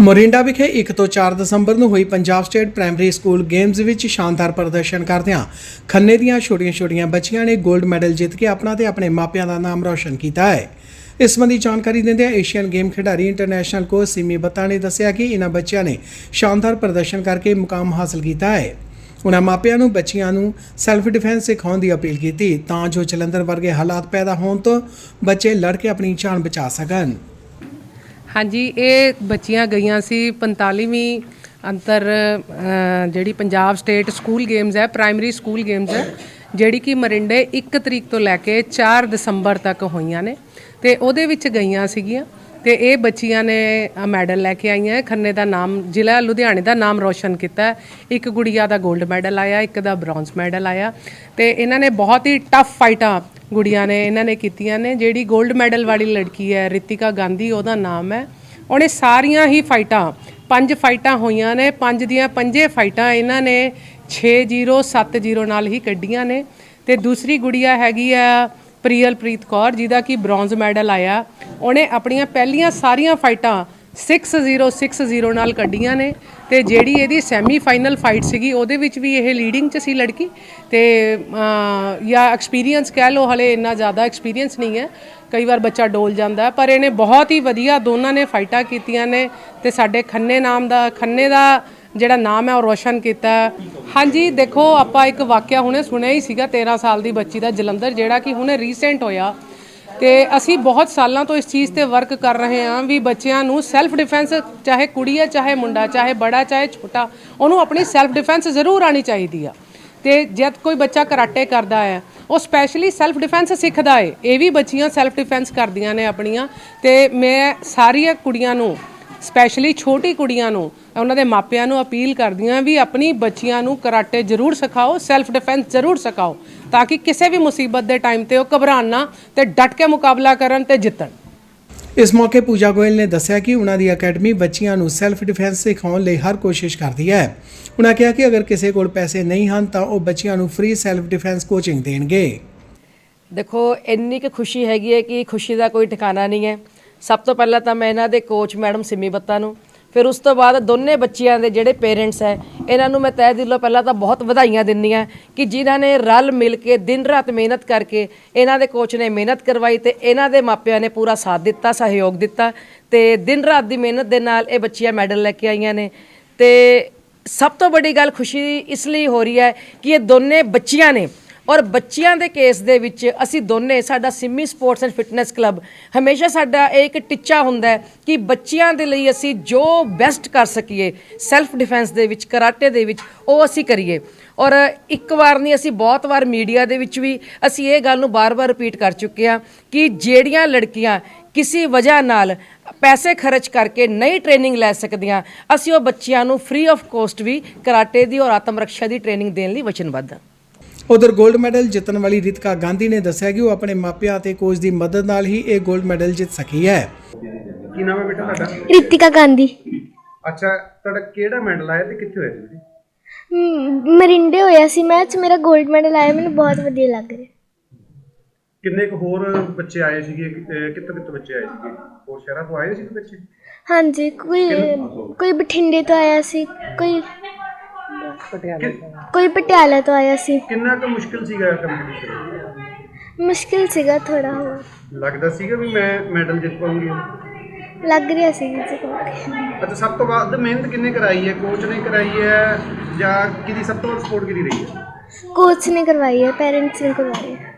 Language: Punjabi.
ਮੋਰਿੰਡਾ ਵਿਖੇ 1 ਤੋਂ 4 ਦਸੰਬਰ ਨੂੰ ਹੋਈ Punjab state primary school games ਵਿੱਚ ਸ਼ਾਨਦਾਰ ਪ੍ਰਦਰਸ਼ਨ ਕਰਦਿਆਂ ਖੰਨੇ ਦੀਆਂ ਛੋਟੀਆਂ-ਛੋਟੀਆਂ ਬੱਚੀਆਂ ਨੇ 골ਡ ਮੈਡਲ ਜਿੱਤ ਕੇ ਆਪਣਾ ਤੇ ਆਪਣੇ ਮਾਪਿਆਂ ਦਾ ਨਾਮ ਰੌਸ਼ਨ ਕੀਤਾ ਹੈ। ਇਸ ਸੰਬੰਧੀ ਜਾਣਕਾਰੀ ਦਿੰਦਿਆਂ ਏਸ਼ੀਅਨ ਗੇਮ ਖਿਡਾਰੀ ਇੰਟਰਨੈਸ਼ਨਲ ਕੋਚ ਸਿਮੀ ਬੱਤਾ ਨੇ ਦੱਸਿਆ ਕਿ ਇਹਨਾਂ ਬੱਚਿਆਂ ਨੇ ਸ਼ਾਨਦਾਰ ਪ੍ਰਦਰਸ਼ਨ ਕਰਕੇ ਮੁਕਾਮ ਹਾਸਲ ਕੀਤਾ ਹੈ। ਉਹਨਾਂ ਮਾਪਿਆਂ ਨੂੰ ਬੱਚਿਆਂ ਨੂੰ ਸੈਲਫ ਡਿਫੈਂਸ ਸਿਖਾਉਣ ਦੀ ਅਪੀਲ ਕੀਤੀ ਤਾਂ ਜੋ ਜਲੰਧਰ ਵਰਗੇ ਹਾਲਾਤ ਪੈਦਾ ਹੋਣ ਤੋਂ ਬੱਚੇ ਲੜ ਕੇ ਆਪਣੀ ਜਾਨ ਬਚਾ ਸਕਣ। ਹਾਂਜੀ, ਇਹ ਬੱਚੀਆਂ ਗਈਆਂ ਸੀ 45ਵੀਂ ਅੰਤਰ ਜਿਹੜੀ ਪੰਜਾਬ ਸਟੇਟ ਸਕੂਲ ਗੇਮਸ ਹੈ, ਪ੍ਰਾਇਮਰੀ ਸਕੂਲ ਗੇਮਸ ਹੈ, ਜਿਹੜੀ ਕਿ ਮਰਿੰਡੇ 1 ਤਰੀਕ ਤੋਂ ਲੈ ਕੇ 4 ਦਸੰਬਰ ਤੱਕ ਹੋਈਆਂ ਨੇ ਤੇ ਉਹਦੇ ਵਿੱਚ ਗਈਆਂ ਸੀਗੀਆਂ ਤੇ ਇਹ ਬੱਚੀਆਂ ਨੇ ਮੈਡਲ ਲੈ ਕੇ ਆਈਆਂ। ਖੰਨੇ ਦਾ ਨਾਮ, ਜ਼ਿਲ੍ਹਾ ਲੁਧਿਆਣੇ ਦਾ ਨਾਮ ਰੋਸ਼ਨ ਕੀਤਾ ਇੱਕ ਗੁੜੀਆ ਦਾ 골ਡ ਮੈਡਲ ਆਇਆ, ਇੱਕ ਦਾ ਬ੍ਰੌਂਜ਼ ਮੈਡਲ ਆਇਆ ਤੇ ਇਹਨਾਂ ਨੇ ਬਹੁਤ ਹੀ ਟਫ ਫਾਈਟਾਂ ਗੁੜੀਆਂ ਨੇ, ਇਹਨਾਂ ਨੇ ਕੀਤੀਆਂ ਨੇ, ਜਿਹੜੀ 골ਡ ਮੈਡਲ ਵਾਲੀ ਲੜਕੀ ਹੈ, ਰਿਤਿਕਾ ਗਾਂਧੀ, ਉਹਦਾ ਨਾਮ ਹੈ। ਉਹਨੇ ਸਾਰੀਆਂ ਹੀ ਫਾਈਟਾਂ, ਪੰਜ ਫਾਈਟਾਂ ਹੋਈਆਂ ਨੇ, ਪੰਜ ਦੀਆਂ ਪੰਜੇ ਫਾਈਟਾਂ ਇਹਨਾਂ ਨੇ 6-0 7-0 ਨਾਲ ਹੀ ਕੱਢੀਆਂ ਨੇ। ਤੇ ਦੂਸਰੀ ਗੁੜੀਆ ਹੈਗੀ ਆ ਪ੍ਰੀਅਲਪ੍ਰੀਤ ਕੌਰ, ਜਿਹਦਾ ਕਿ ਬ੍ਰੌਂਜ਼ ਮੈਡਲ ਆਇਆ। ਉਹਨੇ ਆਪਣੀਆਂ ਪਹਿਲੀਆਂ ਸਾਰੀਆਂ ਫਾਈਟਾਂ 6-0 6-0 ਨਾਲ ਕੱਢੀਆਂ ਨੇ ਤੇ ਜਿਹੜੀ ਇਹਦੀ ਸੈਮੀ ਫਾਈਨਲ ਫਾਈਟ ਸੀਗੀ, ਉਹਦੇ ਵਿੱਚ ਵੀ ਇਹ ਲੀਡਿੰਗ 'ਚ ਸੀ ਲੜਕੀ ਤੇ ਜਾਂ ਐਕਸਪੀਰੀਅੰਸ ਕਹਿ ਲਓ, ਹਲੇ ਇੰਨਾ ਜ਼ਿਆਦਾ ਐਕਸਪੀਰੀਅੰਸ ਨਹੀਂ ਹੈ। ਕਈ ਵਾਰ ਬੱਚਾ ਡੋਲ ਜਾਂਦਾ ਪਰ ਇਹਨੇ ਬਹੁਤ ਹੀ ਵਧੀਆ ਦੋਨਾਂ ਨੇ ਫਾਈਟਾਂ ਕੀਤੀਆਂ ਨੇ ਤੇ ਸਾਡੇ ਖੰਨੇ ਨਾਮ ਦਾ, ਖੰਨੇ ਦਾ ਜਿਹੜਾ ਨਾਮ ਹੈ ਉਹ ਰੋਸ਼ਨ ਕੀਤਾ ਹਾਂਜੀ, ਦੇਖੋ, ਆਪਾਂ ਇੱਕ ਵਾਕਿਆ ਹੁਣੇ ਸੁਣਿਆ ਹੀ ਸੀਗਾ 13 ਸਾਲ ਦੀ ਬੱਚੀ ਦਾ ਜਲੰਧਰ, ਜਿਹੜਾ ਕਿ ਹੁਣੇ ਰੀਸੈਂਟ ਹੋਇਆ। ਤੇ ਅਸੀਂ ਬਹੁਤ ਸਾਲਾਂ ਤੋਂ ਇਸ ਚੀਜ਼ ਤੇ ਵਰਕ ਕਰ ਰਹੇ ਹਾਂ ਵੀ ਬੱਚਿਆਂ ਨੂੰ ਸੈਲਫ ਡਿਫੈਂਸ ਚਾਹੇ ਕੁੜੀ ਹੈ ਚਾਹੇ ਮੁੰਡਾ, ਚਾਹੇ ਬੜਾ, ਚਾਹੇ ਛੋਟਾ, ਉਹਨੂੰ ਆਪਣੀ ਸੈਲਫ ਡਿਫੈਂਸ ਜ਼ਰੂਰ ਆਣੀ ਚਾਹੀਦੀ ਆ। ਤੇ ਜਦ ਕੋਈ ਬੱਚਾ ਕਰਾਟੇ ਕਰਦਾ ਹੈ, ਉਹ ਸਪੈਸ਼ਲੀ ਸੈਲਫ ਡਿਫੈਂਸ ਸਿੱਖਦਾ ਏ। ਇਹ ਵੀ ਬੱਚੀਆਂ ਸੈਲਫ ਡਿਫੈਂਸ ਕਰਦੀਆਂ ਨੇ ਆਪਣੀਆਂ। ਤੇ ਮੈਂ ਸਾਰੀਆਂ ਕੁੜੀਆਂ ਨੂੰ ਸਪੈਸ਼ਲੀ ਛੋਟੀ ਕੁੜੀਆਂ ਨੂੰ ਉਹਨਾਂ ਦੇ ਮਾਪਿਆਂ ਨੂੰ ਅਪੀਲ ਕਰਦੀਆਂ ਵੀ ਆਪਣੀ ਬੱਚੀਆਂ ਨੂੰ ਕਰਾਟੇ ਜ਼ਰੂਰ ਸਿਖਾਓ ਸੈਲਫ ਡਿਫੈਂਸ ਜ਼ਰੂਰ ਸਿਖਾਓ ਤਾਂ ਕਿ ਕਿਸੇ ਵੀ ਮੁਸੀਬਤ ਦੇ ਟਾਈਮ ਤੇ ਉਹ ਘਬਰਾਣ ਨਾ ਤੇ ਡਟ ਕੇ ਮੁਕਾਬਲਾ ਕਰਨ ਤੇ ਜਿੱਤਣ। ਇਸ ਮੌਕੇ ਪੂਜਾ ਗੋਇਲ ਨੇ ਦੱਸਿਆ ਕਿ ਉਹਨਾਂ ਦੀ ਅਕੈਡਮੀ ਬੱਚਿਆਂ ਨੂੰ ਸੈਲਫ ਡਿਫੈਂਸ ਸਿਖਾਉਣ ਲਈ ਹਰ ਕੋਸ਼ਿਸ਼ ਕਰਦੀ ਹੈ। ਉਹਨਾਂ ਕਿਹਾ ਕਿ ਅਗਰ ਕਿਸੇ ਕੋਲ ਪੈਸੇ ਨਹੀਂ ਹਨ ਤਾਂ ਉਹ ਬੱਚਿਆਂ ਨੂੰ ਫ੍ਰੀ ਸੈਲਫ ਡਿਫੈਂਸ ਕੋਚਿੰਗ ਦੇਣਗੇ। ਦੇਖੋ ਇੰਨੀ ਕੁ ਖੁਸ਼ੀ ਹੈਗੀ ਹੈ ਕਿ ਖੁਸ਼ੀ ਦਾ ਕੋਈ ਠਿਕਾਣਾ ਨਹੀਂ ਹੈ। ਸਭ ਤੋਂ ਪਹਿਲਾਂ ਤਾਂ ਮੈਂ ਇਹਨਾਂ ਦੇ ਕੋਚ ਮੈਡਮ ਸਿਮੀ ਬੱਤਾ ਨੂੰ ਫਿਰ ਉਸ ਤੋਂ ਬਾਅਦ ਦੋਨੇ ਬੱਚਿਆਂ ਦੇ ਜਿਹੜੇ ਪੇਰੈਂਟਸ ਹੈ, ਇਹਨਾਂ ਨੂੰ ਮੈਂ ਤਹਿ ਦਿਲੋਂ ਪਹਿਲਾਂ ਤਾਂ ਬਹੁਤ ਵਧਾਈਆਂ ਦਿੰਦੀ ਹਾਂ ਕਿ ਜਿਨ੍ਹਾਂ ਨੇ ਰਲ ਮਿਲ ਕੇ ਦਿਨ ਰਾਤ ਮਿਹਨਤ ਕਰਕੇ ਇਹਨਾਂ ਦੇ ਕੋਚ ਨੇ ਮਿਹਨਤ ਕਰਵਾਈ ਤੇ ਇਹਨਾਂ ਦੇ ਮਾਪਿਆਂ ਨੇ ਪੂਰਾ ਸਾਥ ਦਿੱਤਾ, ਸਹਿਯੋਗ ਦਿੱਤਾ ਤੇ ਦਿਨ ਰਾਤ ਦੀ ਮਿਹਨਤ ਦੇ ਨਾਲ ਇਹ ਬੱਚੀਆਂ ਮੈਡਲ ਲੈ ਕੇ ਆਈਆਂ ਨੇ ਤੇ ਸਭ ਤੋਂ ਵੱਡੀ ਗੱਲ ਖੁਸ਼ੀ ਇਸ ਲਈ ਹੋ ਰਹੀ ਹੈ ਕਿ ਇਹ ਦੋਨੇ ਬੱਚੀਆਂ ਨੇ ਔਰ ਬੱਚਿਆਂ ਦੇ ਕੇਸ ਦੇ ਵਿੱਚ ਅਸੀਂ ਦੋਨੇ, ਸਾਡਾ Simmi sports and fitness club ਹਮੇਸ਼ਾ ਸਾਡਾ ਇਹ ਇੱਕ ਟਿੱਚਾ ਹੁੰਦਾ ਕਿ ਬੱਚਿਆਂ ਦੇ ਲਈ ਅਸੀਂ ਜੋ ਬੈਸਟ ਕਰ ਸਕੀਏ ਸੈਲਫ ਡਿਫੈਂਸ ਦੇ ਵਿੱਚ, ਕਰਾਟੇ ਦੇ ਵਿੱਚ, ਉਹ ਅਸੀਂ ਕਰੀਏ। ਔਰ ਇੱਕ ਵਾਰ ਨਹੀਂ, ਅਸੀਂ ਬਹੁਤ ਵਾਰ ਮੀਡੀਆ ਦੇ ਵਿੱਚ ਵੀ ਅਸੀਂ ਇਹ ਗੱਲ ਨੂੰ ਬਾਰ-ਬਾਰ ਰਿਪੀਟ ਕਰ ਚੁੱਕੇ ਹਾਂ ਕਿ ਜਿਹੜੀਆਂ ਲੜਕੀਆਂ ਕਿਸੇ ਵਜ੍ਹਾ ਨਾਲ ਪੈਸੇ ਖਰਚ ਕਰਕੇ ਨਹੀਂ ਟ੍ਰੇਨਿੰਗ ਲੈ ਸਕਦੀਆਂ, ਅਸੀਂ ਉਹ ਬੱਚਿਆਂ ਨੂੰ ਫ੍ਰੀ ਆਫ ਕੋਸਟ ਵੀ ਕਰਾਟੇ ਦੀ ਔਰ ਆਤਮ ਰੱਖਿਆ ਦੀ ਟ੍ਰੇਨਿੰਗ ਦੇਣ ਲਈ ਵਚਨਬੱਧ ਹਾਂ। ਉਧਰ 골ਡ ਮੈਡਲ ਜਿੱਤਣ ਵਾਲੀ ਰਿਤਿਕਾ ਗਾਂਧੀ ਨੇ ਦੱਸਿਆ ਕਿ ਉਹ ਆਪਣੇ ਮਾਪਿਆਂ ਅਤੇ ਕੋਚ ਦੀ ਮਦਦ ਨਾਲ ਹੀ ਇਹ 골ਡ ਮੈਡਲ ਜਿੱਤ ਸਕੀ ਹੈ। ਕੀ ਨਾਮ ਹੈ ਬੇਟਾ ਤੁਹਾਡਾ? ਰਿਤਿਕਾ ਗਾਂਧੀ। ਅੱਛਾ ਤੁਹਾਡਾ ਕਿਹੜਾ ਮੈਡਲ ਆਇਆ ਤੇ ਕਿੱਥੇ ਹੋਇਆ ਸੀ ਮਰਿੰਡੇ ਹੋਇਆ ਸੀ ਮੈਚ ਮੇਰਾ 골ਡ ਮੈਡਲ ਆਇਆ ਮੈਨੂੰ ਬਹੁਤ ਵਧੀਆ ਲੱਗ ਰਿਹਾ। ਕਿੰਨੇ ਕੁ ਹੋਰ ਬੱਚੇ ਆਏ ਸੀਗੇ ਕਿੱਥੇ ਕਿੱਥੇ ਬੱਚੇ ਆਏ ਸੀਗੇ? ਹੋਰ ਸ਼ਹਿਰਾਂ ਤੋਂ ਆਏ ਸੀ ਬੱਚੇ? ਹਾਂਜੀ ਕੋਈ ਕੋਈ ਬਠਿੰਡੇ ਤੋਂ ਆਇਆ ਸੀ ਕੋਈ ਕੋਈ ਪਟਿਆਲਾ ਤੋਂ ਆਇਆ ਸੀ। ਕਿੰਨਾ ਕੁ ਮੁਸ਼ਕਿਲ ਸੀਗਾ ਕੰਪੀਟੀਸ਼ਨ ਮੁਸ਼ਕਿਲ ਸੀਗਾ ਥੋੜਾ ਹੋਰ। ਲੱਗਦਾ ਸੀਗਾ ਵੀ ਮੈਂ ਮੈਡਲ ਜਿੱਤ ਪਾਉਂਗੀ। ਲੱਗ ਰਿਹਾ ਸੀ ਜੀ ਅੱਛਾ ਸਭ ਤੋਂ ਵੱਧ ਮਿਹਨਤ ਕਿੰਨੇ ਕਰਾਈ ਹੈ? ਕੋਚ ਨੇ ਕਰਾਈ ਹੈ ਜਾਂ ਕਿਹਦੀ ਸਭ ਤੋਂ ਵੱਧ ਸਪੋਰਟ ਕਿਹਦੀ ਰਹੀ ਹੈ? ਕੋਚ ਨੇ ਕਰਵਾਈ ਹੈ ਪੇਰੈਂਟਸ ਨੇ ਕਰਵਾਈ ਹੈ।